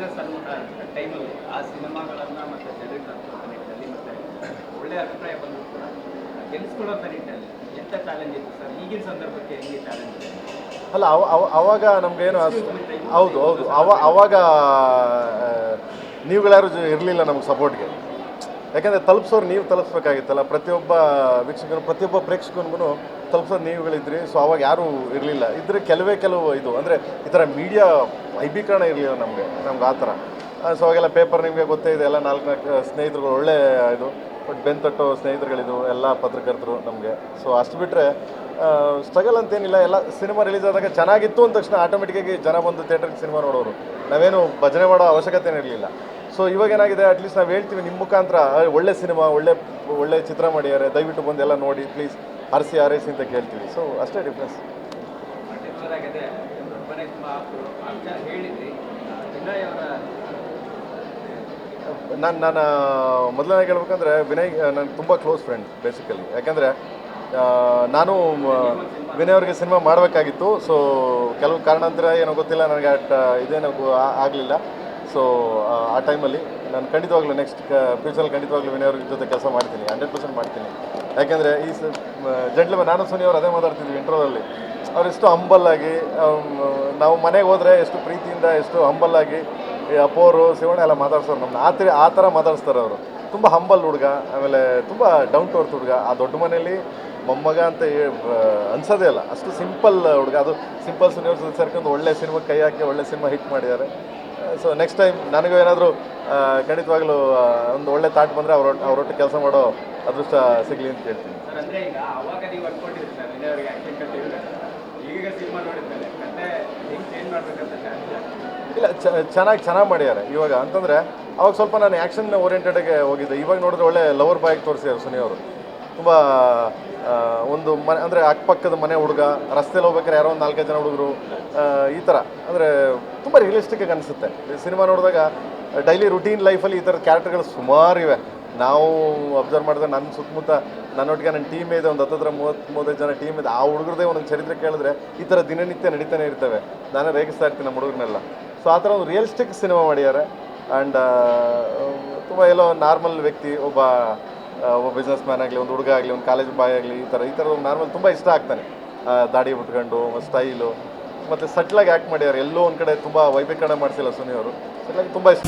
ಮಾಡ್ತಿರೋ ಸನ್ಮಾನ ಟೈಮಲ್ಲಿ ಆ ಸಿನಿಮಾಗಳನ್ನು ಮತ್ತು ಜನರಿಗೆ ತಲುಪಿಸೋ ನಿಟ್ಟಿನಲ್ಲಿ ಮತ್ತು ಒಳ್ಳೆಯ ಅಭಿಪ್ರಾಯ ಬಂದರೂ ಕೂಡ ಗೆಲ್ಲಿಸ್ಕೊಳ್ಳೋ ನಿಟ್ಟಿನಲ್ಲಿ ಎಂಥ ಚಾಲೆಂಜ್ ಇತ್ತು ಸರ್? ಈಗಿನ ಸಂದರ್ಭಕ್ಕೆ ಹೆಂಗೆ ಚಾಲೆಂಜ್ ಇದೆ? ಅಲ್ಲ ಅವ ಅವ- ಅವಾಗ ನಮಗೇನು ಹೌದು ಹೌದು. ಅವ ಅವಾಗ ನೀವುಗಳ್ಯಾರು ಇರಲಿಲ್ಲ ನಮಗೆ ಸಪೋರ್ಟ್ಗೆ ಯಾಕಂದರೆ ತಲುಪಿಸೋರು ನೀವು ತಲುಪಿಸ್ಬೇಕಾಗಿತ್ತಲ್ಲ, ಪ್ರತಿಯೊಬ್ಬ ವೀಕ್ಷಕನು, ಪ್ರತಿಯೊಬ್ಬ ಪ್ರೇಕ್ಷಕನಿಗೂ ತಲುಪಿಸೋರು ನೀವುಗಳಿದ್ರಿ, ಸೊ ಅವಾಗ ಯಾರೂ ಇರಲಿಲ್ಲ. ಇದ್ರೆ ಕೆಲವೇ ಕೆಲವು ಇದು, ಅಂದರೆ ಈ ಥರ ಮೀಡಿಯಾ ವೈಭೀಕರಣ ಇರಲಿಲ್ಲ ನಮಗೆ, ನಮ್ಗೆ ಆ ಥರ. ಸೊ ಅವಾಗೆಲ್ಲ ಪೇಪರ್ ನಿಮಗೆ ಗೊತ್ತೇ ಇದೆ, ಎಲ್ಲ ನಾಲ್ಕು ನಾಲ್ಕು ಸ್ನೇಹಿತರುಗಳು ಒಳ್ಳೆ ಇದು ಬಟ್ ಬೆನ್ ತಟ್ಟೋ ಎಲ್ಲ ಪತ್ರಕರ್ತರು ನಮಗೆ. ಸೊ ಅಷ್ಟು ಬಿಟ್ಟರೆ ಸ್ಟ್ರಗಲ್ ಅಂತೇನಿಲ್ಲ, ಎಲ್ಲ ಸಿನಿಮಾ ರಿಲೀಸ್ ಆದಾಗ ಚೆನ್ನಾಗಿತ್ತು ಅಂದ ತಕ್ಷಣ ಆಟೋಮೆಟಿಕ್ಕಾಗಿ ಜನ ಬಂದು ಥಿಯೇಟ್ರಿಗೆ ಸಿನಿಮಾ ನೋಡೋರು. ನಾವೇನು ಭಜನೆ ಮಾಡೋ ಅವಶ್ಯಕತೆನೇ ಇರಲಿಲ್ಲ. ಸೊ ಇವಾಗ ಏನಾಗಿದೆ? ಅಟ್ಲೀಸ್ಟ್ ನಾವು ಹೇಳ್ತೀವಿ ನಿಮ್ಮ ಮುಖಾಂತರ "ಆ, ಒಳ್ಳೆ ಸಿನಿಮಾ ಒಳ್ಳೆ ಒಳ್ಳೆ ಚಿತ್ರ ಮಾಡಿದ್ದಾರೆ ದಯವಿಟ್ಟು ಬಂದು ಎಲ್ಲ ನೋಡಿ ಪ್ಲೀಸ್ ಹರಿಸಿ ಹಾರೈಸಿ ಅಂತ ಕೇಳ್ತೀವಿ. ಸೊ ಅಷ್ಟೇ ಡಿಫ್ರೆನ್ಸ್ ನಾನು ನಾನು ಮೊದಲನೇ ಹೇಳ್ಬೇಕಂದ್ರೆ ವಿನಯ್ ನನಗೆ ತುಂಬ ಕ್ಲೋಸ್ ಫ್ರೆಂಡ್ ಬೇಸಿಕಲಿ ಯಾಕಂದರೆ ನಾನು ವಿನಯ್ ಅವ್ರಿಗೆ ಸಿನಿಮಾ ಮಾಡಬೇಕಾಗಿತ್ತು. ಸೊ ಕೆಲವು ಕಾರಣಾಂತರ ಏನೋ ಗೊತ್ತಿಲ್ಲ ನನಗೆ ಅಟ್ ಇದೇನೋ ಆಗಲಿಲ್ಲ. ಸೊ ಆ ಟೈಮಲ್ಲಿ ನಾನು ಖಂಡಿತವಾಗ್ಲೂ ನೆಕ್ಸ್ಟ್ ಫ್ಯೂಚರಲ್ಲಿ ಖಂಡಿತವಾಗ್ಲೂ ವಿನಯ್ ಅವ್ರ ಜೊತೆ ಕೆಲಸ ಮಾಡ್ತೀನಿ ಹಂಡ್ರೆಡ್ ಪರ್ಸೆಂಟ್ ಮಾಡ್ತೀನಿ. ಯಾಕೆಂದರೆ ಈ ಜೆಂಟ್ಲ್ಮನ್ ನಾನು ಸೋನಿ ಅವ್ರು ಅದೇ ಮಾತಾಡ್ತಿದ್ವಿ ಇಂಟ್ರೋದಲ್ಲಿ ಅವ್ರು ಎಷ್ಟು ಹಂಬಲ್ಲಾಗಿ ನಾವು ಮನೆಗೆ ಹೋದರೆ ಎಷ್ಟು ಪ್ರೀತಿಯಿಂದ ಎಷ್ಟು ಹಂಬಲ್ಲಾಗಿ ಅಪ್ಪೋರು ಶಿವಣ್ಣ ಎಲ್ಲ ಮಾತಾಡ್ಸೋರು ನಮ್ಮನ್ನ ಆ ಥರ ಆ ಥರ ಮಾತಾಡಿಸ್ತಾರೆ ಅವರು. ತುಂಬ ಹಂಬಲ್ ಹುಡುಗ, ಆಮೇಲೆ ತುಂಬ ಡೌನ್ ಟು ಅರ್ತ್ ಹುಡುಗ. ಆ ದೊಡ್ಡ ಮನೆಯಲ್ಲಿ ಮೊಮ್ಮಗ ಅಂತ ಅನ್ಸೋದೇ ಇಲ್ಲ. ಅಷ್ಟು ಸಿಂಪಲ್ ಹುಡುಗ. ಅದು ಸಿಂಪಲ್ ಸುನಿಯವ್ರ ಜೊತೆ ಸೇರ್ಕೊಂಡು ಒಳ್ಳೆ ಸಿನಿಮಾ ಕೈ ಹಾಕಿ ಒಳ್ಳೆ ಸಿನಿಮಾ ಹಿಟ್ ಮಾಡಿದ್ದಾರೆ. ಸೊ ನೆಕ್ಸ್ಟ್ ಟೈಮ್ ನನಗೂ ಏನಾದರೂ ಖಂಡಿತವಾಗ್ಲೂ ಒಂದು ಒಳ್ಳೆ ತಾಟ್ ಬಂದರೆ ಅವ್ರ ಅವರೊಟ್ಟಿಗೆ ಕೆಲಸ ಮಾಡೋ ಅದೃಷ್ಟ ಸಿಗಲಿ ಅಂತ ಹೇಳ್ತೀನಿ. ಇಲ್ಲ ಚೆನ್ನಾಗಿ ಚೆನ್ನಾಗಿ ಮಾಡಿದ್ದಾರೆ ಇವಾಗ. ಅಂತಂದರೆ ಅವಾಗ ಸ್ವಲ್ಪ ನಾನು ಆ್ಯಕ್ಷನ್ ಓರಿಯೆಂಟೆಡ್ಗೆ ಹೋಗಿದ್ದೆ. ಇವಾಗ ನೋಡಿದ್ರೆ ಒಳ್ಳೆ ಲವರ್ ಬಾಯ್ಗೆ ತೋರಿಸಿದ್ದಾರೆ ಸುನಿ ಅವರು ತುಂಬ ಒಂದು ಮನೆ ಅಂದರೆ ಅಕ್ಕಪಕ್ಕದ ಮನೆ ಹುಡುಗ ರಸ್ತೆಯಲ್ಲಿ ಹೋಗ್ಬೇಕಾದ್ರೆ ಯಾರೋ ಒಂದು ನಾಲ್ಕೈದು ಜನ ಹುಡುಗರು ಈ ಥರ ಅಂದರೆ ತುಂಬ ರಿಯಲಿಸ್ಟಿಕ್ ಆಗಿ ಅನಿಸುತ್ತೆ. ಸಿನಿಮಾ ನೋಡಿದಾಗ ಡೈಲಿ ರುಟೀನ್ ಲೈಫಲ್ಲಿ ಈ ಥರದ ಕ್ಯಾರೆಕ್ಟರ್ಗಳು ಸುಮಾರು ಇವೆ. ನಾವು ಅಬ್ಸರ್ವ್ ಮಾಡಿದ್ರೆ ನನ್ನ ಸುತ್ತಮುತ್ತ ನನ್ನೊಟ್ಟಿಗೆ ನನ್ನ ಟೀಮ್ ಇದೆ, ಒಂದು ಹತ್ತತ್ರ ಮೂವತ್ತು, ಮೂವತ್ತೈದು ಜನ ಟೀಮ್ ಇದೆ. ಆ ಹುಡುಗರದೇ ಒಂದೊಂದು ಚರಿತ್ರೆ ಕೇಳಿದ್ರೆ ಈ ಥರ ದಿನನಿತ್ಯ ನಡೀತಾನೆ ಇರ್ತವೆ. ನಾನೇ ರೇಗಿಸ್ತಾ ಇರ್ತೀನಿ ನಮ್ಮ ಹುಡುಗರನ್ನೆಲ್ಲ. ಸೊ ಆ ಥರ ಒಂದು ರಿಯಲಿಸ್ಟಿಕ್ ಸಿನಿಮಾ ಮಾಡಿದ್ದಾರೆ. ಆ್ಯಂಡ್ ತುಂಬ ಎಲ್ಲೋ ನಾರ್ಮಲ್ ವ್ಯಕ್ತಿ, ಒಬ್ಬ ಒಬ್ಬ ಬಿಸ್ನೆಸ್ ಮ್ಯಾನ್ ಆಗಲಿ, ಒಂದು ಹುಡುಗ ಆಗಲಿ, ಒಂದು ಕಾಲೇಜ್ ಬಾಯ್ ಆಗಲಿ, ಈ ಥರ ಈ ಥರ ನಾರ್ಮಲ್ ತುಂಬ ಇಷ್ಟ ಆಗ್ತಾನೆ. ದಾಡಿ ಉಟ್ಕೊಂಡು ಸ್ಟೈಲು ಮತ್ತು ಸಟ್ಲಾಗಿ ಆ್ಯಕ್ಟ್ ಮಾಡ್ಯಾರ ಎಲ್ಲೋ ಒಂದು ಕಡೆ ತುಂಬ ವೈಭೀಕರಣ ಮಾಡಿಸಿಲ್ಲ ಸುನಿ ಅವರು ಸಟ್ಲಾಗಿ ತುಂಬ ಇಷ್ಟ.